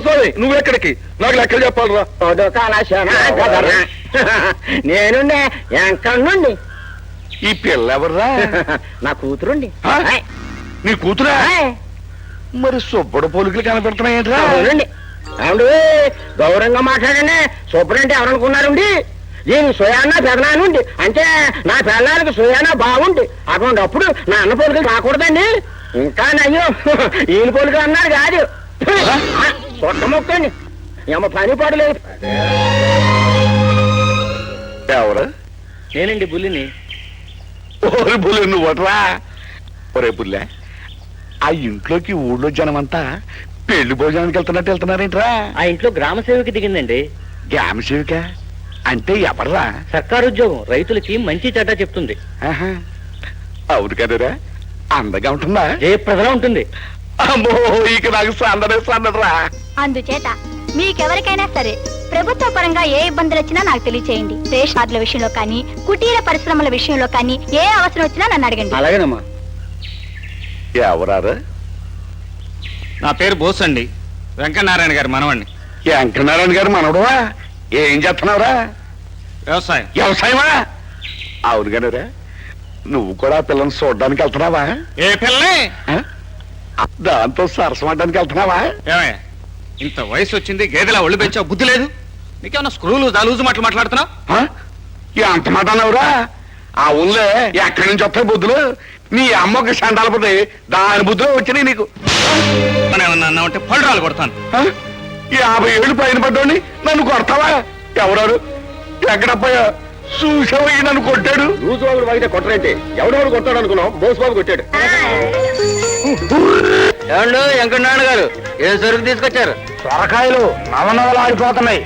రామస్వామి నువ్వెక్కడికి నాకు లెక్కలు చెప్పాలరా. నేను ఎంకన్నుండి ఈ పిల్ల ఎవర్రా నా కూతురుండి. నీ కూతురా? మరి సుబ్బడు పోలికలు కనపెడుతున్నాయేంట్రా అవును గౌరవంగా మాట్లాడండి. సూపరంటే ఎవరనుకున్నారండి? దీని సుయాన పెదనానుండి. అంటే నా పెళ్ళానికి సుయాన బాగుంది అటువంటి అప్పుడు నా అన్న పోలికలు రాకూడదండి. ఇంకా నయ్యో ఈయన పోలికలు అన్నారు కాదు. మొక్కండి ఏమో పని పడలేదు ఎవరు? నేనండి బుల్లిని. ఓరి బుల్లె నువ్వట్రా ఒరే బుల్లె ఆ ఇంట్లోకి ఊళ్ళో జనమంతా పెళ్ళి భోజనానికి వెళ్తున్నట్టు వెళ్తున్నారేంట్రా? ఆ ఇంట్లో గ్రామ సేవకి దిగిందండి. గ్యామ సేవిక? అంటే ఎవర్రా? సర్కారు ఉద్యోగం రైతులకి మంచి చెడ్డ చెప్తుంది. ఆహా. అవును కదరా? అందగా ఉంటుందా? జయప్రదలా ఉంటుంది. అమ్మో ఇక నాకు సందడే సందడరా. అందుచేత మీకెవరికైనా సరే ప్రభుత్వ పరంగా ఏ ఇబ్బందులు వచ్చినా నాకు తెలియచేయండి. రేషన్ కార్డుల విషయంలో కానీ కుటీర పరిశ్రమల విషయంలో కానీ ఏ అవసరం వచ్చినా నన్ను అడగండి. అలాగేనమ్మా. ఎవరారు? నా పేరు బోస్ అండి. వెంకటనారాయణ గారి మనవండి వెంకటనారాయణ గారు మనవడవా ఏం చేస్తున్నావురా? వ్యవసాయం. వ్యవసాయమా? అవును కదరా నువ్వు కూడా ఆ పిల్లని చూడడానికి వెళ్తున్నావా? ఏ పిల్లని? ఆ? దాంతో సరసమడ్డానికి వెళ్తున్నావా? ఏమయ్య? ఇంత వయసు వచ్చింది గేదెలా ఒళ్ళు పెంచావు? బుద్ధి లేదు. నీకేమన్నా స్క్రూలు దాలూజు మాటలు మాట్లాడుతున్నావు ఆ? ఈ అంత మాట అన్నావురా ఆ ఊళ్ళో ఎక్కడి నుంచి వస్తాయి బుద్ధులు? నీ అమ్మకి సండాలపోతే దాని బుద్ధులు వచ్చినాయి నీకు. మనం ఏమన్నా అన్నా ఉంటే పళ్ళరాలు కొడతాను. ఆ? యాభై ఏళ్ళు పైన పడ్డోని నన్ను కొడతావా? ఎవరారు ఎక్కడపోయా చూసావయ్యి నన్ను కొట్టాడు? రోజు బాబు వాగితే కొట్టరంటే? ఎవడెవడు కొట్టాడు అనుకున్నాం బోస్ బాబు కొట్టాడు. ఏమండు? వెంకటనారాయణ గారు ఏ సరుకు తీసుకొచ్చారు. సొరకాయలు నవనవలు ఆడిపోతున్నాయి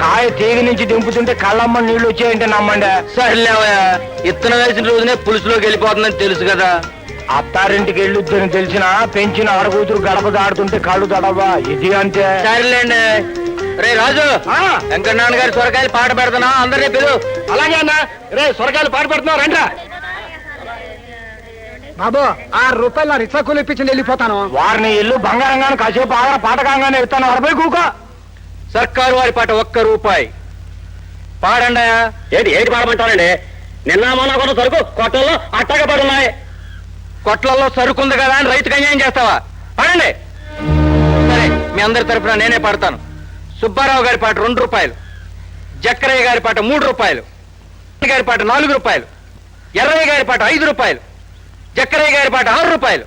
కాయ తీగ నుంచి దింపుతుంటే కళ్ళమ్మ నీళ్ళు వచ్చాయంటే నమ్మండి? సర్లేవయ్యా ఇత్తనం వేసిన రోజునే పులుసులోకి వెళ్ళిపోతుందని తెలుసు కదా. అత్తారింటికి వెళ్ళొద్దని తెలిసిన పెంచిన ఆడకూతురు గడప దాడుతుంటే కళ్ళు తడవా ఇది అంతే. సరేలేండి. రే రాజు వెంకటనారాయణ గారి సొరకాయలు పాట పెడుతున్నా అందరినీ పిలు. అలాగే అన్న. రే సొరకాయలు పాటు పెడుతున్నావు రండి బాబు ఆరు రూపాయలు నా రిక్షా కూలి ఇప్పించి వెళ్ళిపోతాను. వారిని ఇల్లు బంగారంగానే కాసేపు ఆగర పాటకంగానే ఇస్తాను. అరవై కూక. సర్కారు వారి పాట ఒక్క రూపాయి. పాడండి ఏంటి ఏంటి పాడమంటారండి? నిన్న మొన్న కొన్న సరుకు కొట్టల్లో అట్టగా పడున్నాయి. కొట్లలో సరుకు ఉంది కదా అని రైతుకు అన్యాయం చేస్తావా? పాడండి. సరే మీ అందరి తరపున నేనే పాడతాను. సుబ్బారావు గారి పాట రెండు రూపాయలు. జక్కరయ్య గారి పాట మూడు రూపాయలు. గారి పాట నాలుగు రూపాయలు. ఎర్రయ్య గారి పాట ఐదు రూపాయలు. జక్కరయ్య గారి పాట ఆరు రూపాయలు.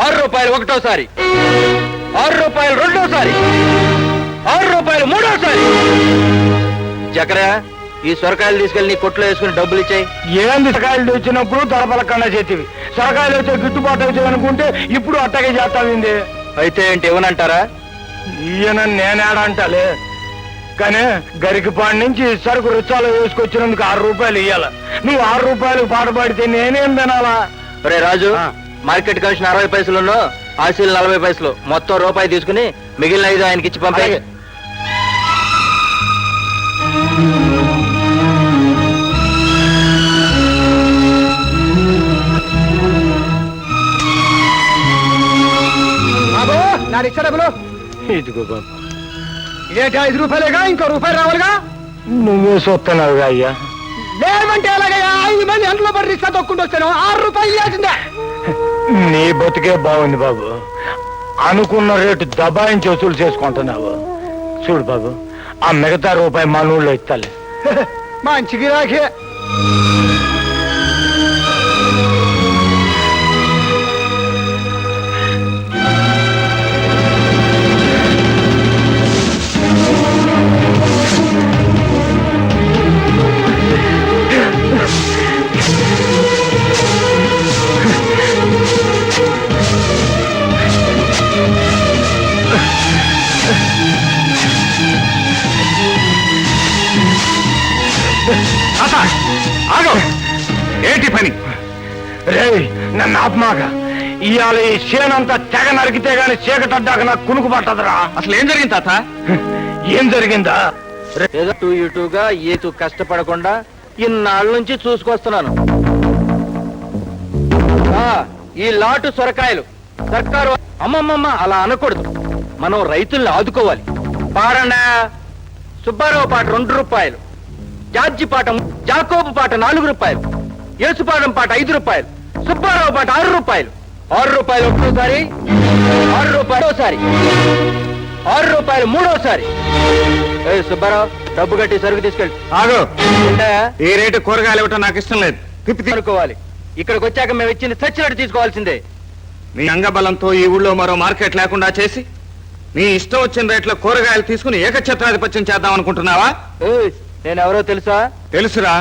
ఆరు రూపాయలు ఒకటోసారి. ఆరు రూపాయలు రెండోసారి. ఆరు రూపాయలు మూడోసారి. జకరయ్య ఈ సొరకాయలు తీసుకెళ్ళి నీ కొట్లో వేసుకుని డబ్బులు ఇచ్చాయి. ఏంది సొరకాయలు వచ్చినప్పుడు దొరపలకన్నా చేతివి. సొరకాయలు వచ్చే గిట్టుబాటు అవుతుంది అనుకుంటే ఇప్పుడు అట్టగే చేస్తావింది. అయితే ఏంటి ఇవ్వనంటారా? ఈయన నేనేడంటలే. కానీ గరికిపాడి నుంచి సరుకు రుచాలు వేసుకొచ్చినందుకు ఆరు రూపాయలు ఇయ్యాల. నువ్వు ఆరు రూపాయలు పాట పాడితే నేనేం తినాలా? రే రాజు. మార్కెట్ కమిషన్ అరవై పైసలు ఆశీలు నలభై పైసలు. మొత్తం రూపాయి తీసుకుని మిగిలిన ఐదు ఆయనకి ఇచ్చి పంపే. అలాగే. బాబు నా రిక్షా డబ్బులు. ఇదిగో బాబు. ఇదేంటి ఐదు రూపాయలేగా ఇంకో రూపాయలు రావాలిగా? నువ్వే చూస్తున్నావుగా అయ్యా. లేవంటే ఎలాగయ్యా? పడి రిక్షా తొక్కుంటూ వచ్చాను ఆరు రూపాయలు ఇవ్వాల్సిందే. నీ బతికే బాగుంది బాబు. అనుకున్న రేటు దబాయించి వసూలు చేసుకుంటున్నావు. చూడు బాబు ఆ మిగతా రూపాయి మన ఊళ్ళో ఇస్తాలే. మంచి గిరాకీ. ఆగో. ఏంటి పని? రే నన్ను ఆత్మాక ఇవాళ ఈ చేనంతా తెగ నరికితే గాని చీకటడ్డాక నాకు కునుకు పట్టదురా. అసలు ఏం జరిగింది తాత? ఏం జరిగిందా? ఏదో టూ ఇటుగా ఏతు కష్టపడకుండా ఇన్నాళ్ళ నుంచి చూసుకొస్తున్నాను. ఆ, ఈ లాటు సొరకాయలు సర్కారు అమ్మమ్మమ్మ అలా అనకూడదు. మనం రైతుల్ని ఆదుకోవాలి. పాడండా సుబ్బారావు పాట రెండు రూపాయలు. జార్జి పాట జాకోబు పాట నాలుగు రూపాయలు యేసుపాదం పాట ఐదు రూపాయలు సుబ్బారావు పాట ఆరు రూపాయలు. ఆరు రూపాయలు ఒకటోసారి ఆరు రూపాయలు ఒకసారి ఆరు రూపాయలు మూడోసారి. సుబ్బారావు డబ్బు కట్టి సరుకు తీసుకెళ్ళి. ఆగు? ఈ రేటు కూరగాయలు ఇవ్వటం నాకు ఇష్టం లేదు. తిప్పి. అనుకోవాలి. ఇక్కడికి వచ్చాక మేము ఇచ్చింది చచ్చినట్టు తీసుకోవాల్సిందే. నీ అంగబలంతో ఈ ఊళ్ళో మరో మార్కెట్ లేకుండా చేసి నీ ఇష్టం వచ్చిన రేట్లో కూరగాయలు తీసుకుని ఏకఛత్రాధిపత్యం చేద్దాం అనుకుంటున్నావా? నేనెవరో ఎవరో తెలుసా? తెలుసురా.